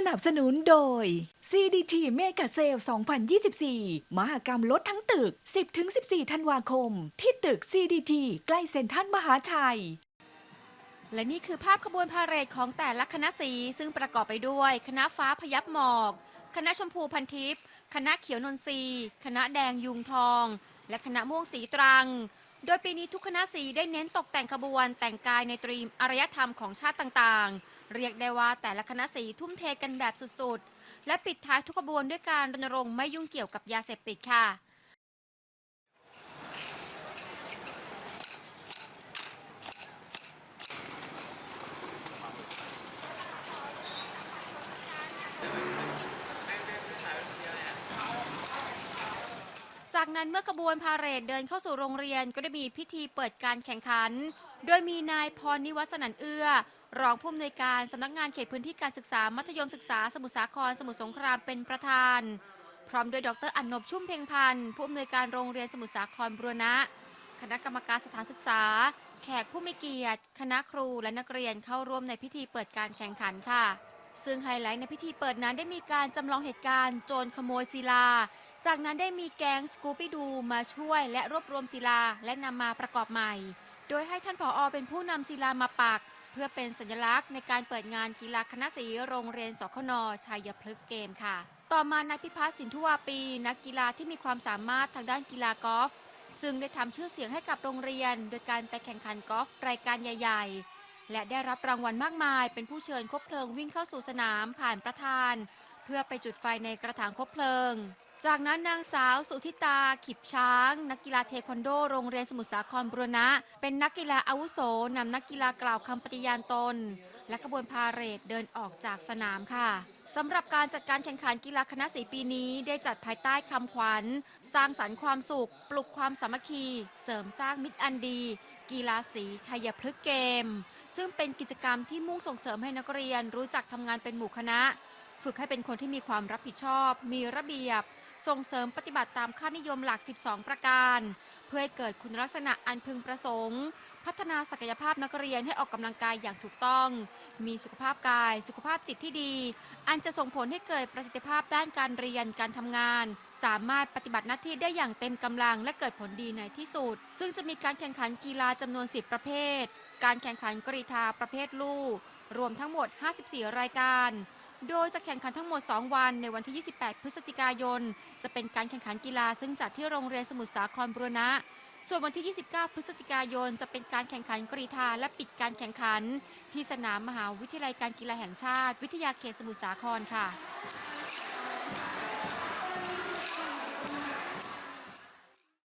สนับสนุนโดย CDT เมกะเซล2024 มหกรรมลดทั้งตึก 10-14 ธันวาคม ที่ตึก CDT ใกล้เซ็นทรัลมหาชัย และนี่คือภาพขบวนพาเหรดของแต่ละคณะสี ซึ่งประกอบไปด้วย คณะฟ้าพยับหมอก คณะชมพูพันทิพย์ คณะเขียวนนทรีย์ คณะแดงยุงทอง และคณะม่วงสีตรัง โดยปีนี้ทุกคณะสีได้เน้นตกแต่งขบวนแต่งกายในตรีมอารยธรรมของชาติต่างๆ เรียกได้ว่าแต่ละคณะสีทุ่มเทกันแบบสุดๆ และปิดท้ายทุกขบวนด้วยการรณรงค์ไม่ยุ่งเกี่ยวกับยาเสพติดค่ะ จากนั้นเมื่อขบวนพาเหรดเดินเข้าสู่โรงเรียนก็ได้มีพิธีเปิดการแข่งขัน โดยมีนายพรนิวัฒน์สนันเอื้อ รองผู้อำนวยการสำนักงานเขตพื้นที่การศึกษามัธยมศึกษาสมุทรสาครสมุทรสงครามเป็นประธาน พร้อมด้วยดรอันนบชุ่มเพ็งพันธ์ผู้อำนวยการโรงเรียนสมุทรสาครบุรณะ คณะกรรมการสถานศึกษา แขกผู้มีเกียรติ คณะครูและนักเรียนเข้าร่วมในพิธีเปิดการแข่งขันค่ะ ซึ่งไฮไลท์ในพิธีเปิดนั้นได้มีการจำลองเหตุการณ์โจรขโมยศิลา จากนั้นได้มีแก๊งสกูปี้ดูมาช่วย และรวบรวมศิลาและนำมาประกอบใหม่ โดยให้ท่านผออเป็นผู้นำศิลามาปัก พื่อเป็นสัญลักษณ์ในการเปิดงานกีฬาคณะสีโรงเรียนสคณชัยพฤกษ์เกมค่ะ ต่อมานายพิพัฒน์สินทุวาปี นักกีฬาที่มีความสามารถทางด้านกีฬากอล์ฟซึ่งได้ทำชื่อเสียงให้กับโรงเรียน โดยการไปแข่งขันกอล์ฟรายการใหญ่ ๆ และได้รับรางวัลมากมาย เป็นผู้เชิญคบเพลิงวิ่งเข้าสู่สนามผ่านประธาน เพื่อไปจุดไฟในกระถางคบเพลิง จากนั้นนางสาวสุธิตาขิบช้าง นักกีฬาเทควันโด โรงเรียนสมุทรสาครบุรณะ เป็นนักกีฬาอาวุโสนำนักกีฬากล่าวคำปฏิญาณตน และขบวนพาเหรดเดินออกจากสนามค่ะสำหรับการจัดการแข่งขันกีฬาคณะสีปีนี้ ได้จัดภายใต้คำขวัญ สร้างสรรค์ความสุข ปลุกความสามัคคี เสริมสร้างมิตรอันดี กีฬาสีชัยพฤกษ์เกม ซึ่งเป็นกิจกรรมที่มุ่งส่งเสริมให้นักเรียนรู้จักทำงานเป็นหมู่คณะ ฝึกให้เป็นคนที่มีความรับผิดชอบ มีระเบียบ ส่งเสริมปฏิบัติตามค่านิยมหลัก 12 ประการ เพื่อให้เกิดคุณลักษณะอันพึงประสงค์ พัฒนาศักยภาพนักเรียนให้ออกกำลังกายอย่างถูกต้อง มีสุขภาพกาย สุขภาพจิตที่ดี อันจะส่งผลให้เกิดประสิทธิภาพด้านการเรียนการทำงาน สามารถปฏิบัติหน้าที่ได้อย่างเต็มกำลังและเกิดผลดีในที่สุด ซึ่งจะมีการแข่งขันกีฬาจำนวน 10 ประเภท การแข่งขันกรีธาประเภทลู่รวมทั้งหมด 54 รายการ โดยจะแข่งขันทั้งหมด 2 วันในวันที่ 28 พฤศจิกายน จะเป็นการแข่งขันกีฬาซึ่งจัดที่โรงเรียนสมุทรสาครบุรณะ ส่วนวันที่ 29 พฤศจิกายน จะเป็นการแข่งขันกรีธาและปิดการแข่งขัน ที่สนามมหาวิทยาลัยการกีฬาแห่งชาติ วิทยาเขตสมุทรสาครค่ะ